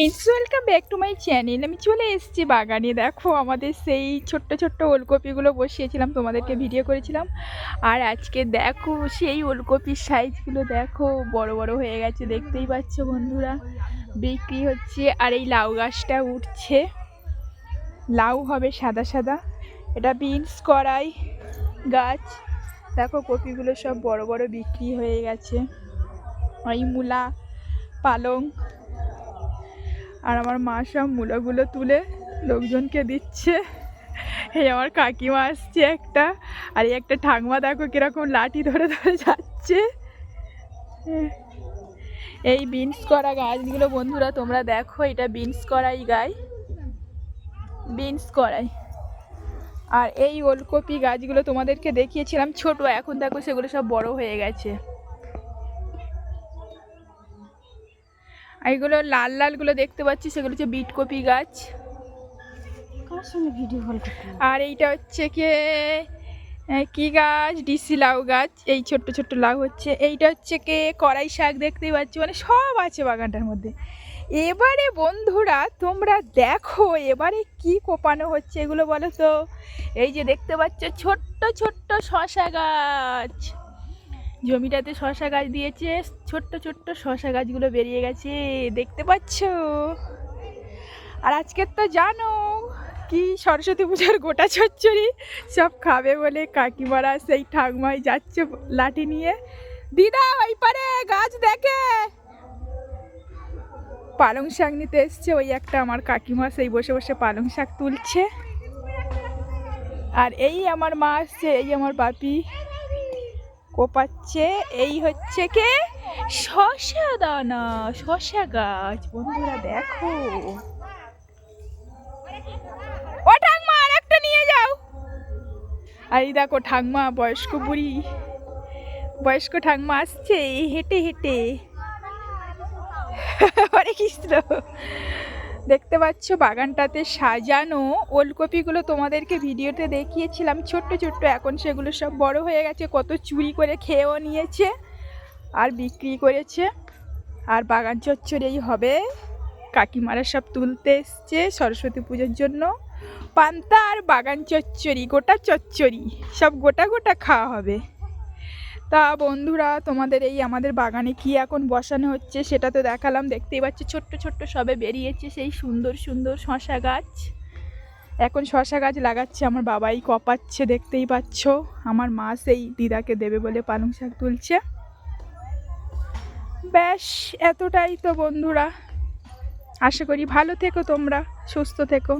Friends welcome back to my channel আমি চলে এসেছি বাগানে। দেখো, আমাদের সেই ছোট্ট ছোট্ট ওলকপিগুলো বসিয়েছিলাম, তোমাদেরকে ভিডিও করেছিলাম। আর আজকে দেখো, সেই ওলকপির সাইজগুলো দেখো, বড় বড় হয়ে গেছে, দেখতেই পাচ্ছ বন্ধুরা। বিক্রি হচ্ছে, আর এই লাউ গাছটা উঠছে। লাউ হবে সাদা সাদা। এটা বিনস করাই গাছ। দেখো, কপিগুলো সব বড় বড় বিক্রি হয়ে গেছে। এই মূলা, পালং। আর আমার মা সব মূলাগুলো তুলে লোকজনকে দিচ্ছে। এই আমার কাকিমা আসছে একটা। আর এই একটা ঠাকমা দেখো কীরকম লাঠি ধরে ধরে যাচ্ছে। এই বিনস করা গাছগুলো বন্ধুরা, তোমরা দেখো, এটা বিনস করাই গাছ বিনস করাই। আর এই ওলকপি গাছগুলো তোমাদেরকে দেখিয়েছিলাম ছোট, এখন দেখো সেগুলো সব বড় হয়ে গেছে। আর এগুলো লাল লালগুলো দেখতে পাচ্ছি সেগুলো হচ্ছে বিট কপি গাছ আর এইটা হচ্ছে কি কি গাছ? ডিসি লাউ গাছ এই ছোট্ট ছোট্ট লাউ হচ্ছে। এইটা হচ্ছে কে? কড়াই শাক দেখতেই পাচ্ছি মানে সব আছে বাগানটার মধ্যে। এবারে বন্ধুরা তোমরা দেখো এবারে কি কোপানো হচ্ছে এগুলো বলো তো। এই যে দেখতে পাচ্ছ ছোট্ট ছোট্ট শশা গাছ। জমিটাতে শশা গাছ দিয়েছে, ছোট্ট ছোট্ট শশা গাছগুলো বেরিয়ে গেছে, দেখতে পাচ্ছ? আর আজকের তো জানো, কি সরস্বতী পূজার গোটা চচ্চড়ি, সব খাবে বলে কাকিমারা সেই ঠাকমাই যাচ্ছে লাঠি নিয়ে। দিদা, ওই পারে গাছ দেখে। পালং শাক নিতে এসছে, ওই একটা আমার কাকিমা সেই বসে বসে পালং শাক তুলছে। আর এই আমার মা আসছে, এই আমার বাপি। কোপাচ্ছে, এই হচ্ছে কে? শশা দানা, শশা গাছ। বন্ধুরা, দেখো। ও ঠাকমা আর একটা নিয়ে যাও। আর এই দেখো, ঠাকমা, বয়স্ক বুড়ি। বয়স্ক ঠাকমা আসছে, হেঁটে হেঁটে। হরে কৃষ্ণ দেখতে পাচ্ছ বাগানটাতে সাজানো ওলকপিগুলো তোমাদেরকে ভিডিওতে দেখিয়েছিলাম, ছোট্ট ছোট্ট, এখন সেগুলো সব বড় হয়ে গেছে, কত চুরি করে খেয়েও নিয়েছে আর বিক্রি করেছে। আর বাগান চচ্চড়েই হবে, কাকিমারা সব তুলতে এসছে সরস্বতী পুজোর জন্য। পান্তা আর বাগান চচ্চড়ি, গোটা চচ্চড়ি, সব গোটা গোটা খাওয়া হবে। তা বন্ধুরা, তোমাদের এই আমাদের বাগানে কি এখন বসানো হচ্ছে সেটা তো দেখালাম। দেখতেই পাচ্ছি, ছোট্ট ছোট্ট সবে বেরিয়েছে সেই সুন্দর সুন্দর শশা গাছ। এখন শশা গাছ লাগাচ্ছে, আমার বাবাই কপাচ্ছে, দেখতেই পাচ্ছ। আমার মা সেই দিদাকে দেবে বলে পালং শাক তুলছে। ব্যাস, এতটাই তো বন্ধুরা। আশা করি ভালো থেকো তোমরা, সুস্থ থেকো।